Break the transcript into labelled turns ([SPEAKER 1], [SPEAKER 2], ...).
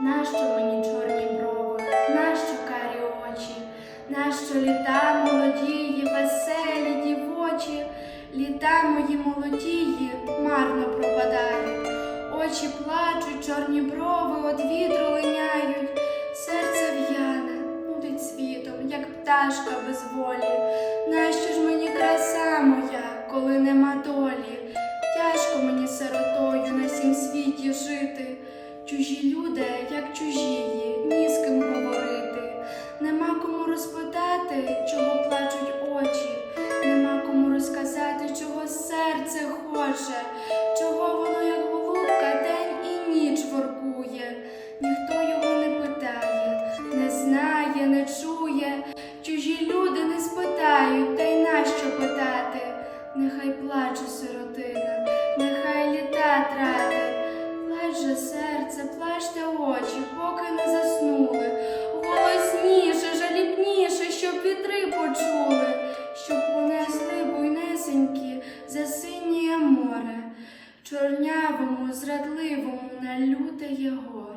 [SPEAKER 1] Нащо мені чорні брови, нащо карі очі, нащо літа молодії, веселі дівочі, літа мої молодії марно пропадають, очі плачуть, чорні брови од вітру линяють, серце в'яне, нудить світом, як пташка без волі. Нащо ж мені краса моя, коли нема долі? Тяжко мені сиротою на сім світі жити. Чужі люди, як чужії, ні з ким говорити. Нема кому розпитати, чого плачуть очі, нема кому розказати, чого серце хоче, чого воно, як голубка, день і ніч воркує. Ніхто його не питає, не знає, не чує. Чужі люди не спитають, та й нащо питати? Нехай плаче сиротина, нехай літа тратить. Плач же серце, очі, поки не заснули. Голосніше, жалітніше, щоб вітри почули, щоб понесли буйнесенькі за синє море, чорнявому, зрадливому на люте горе.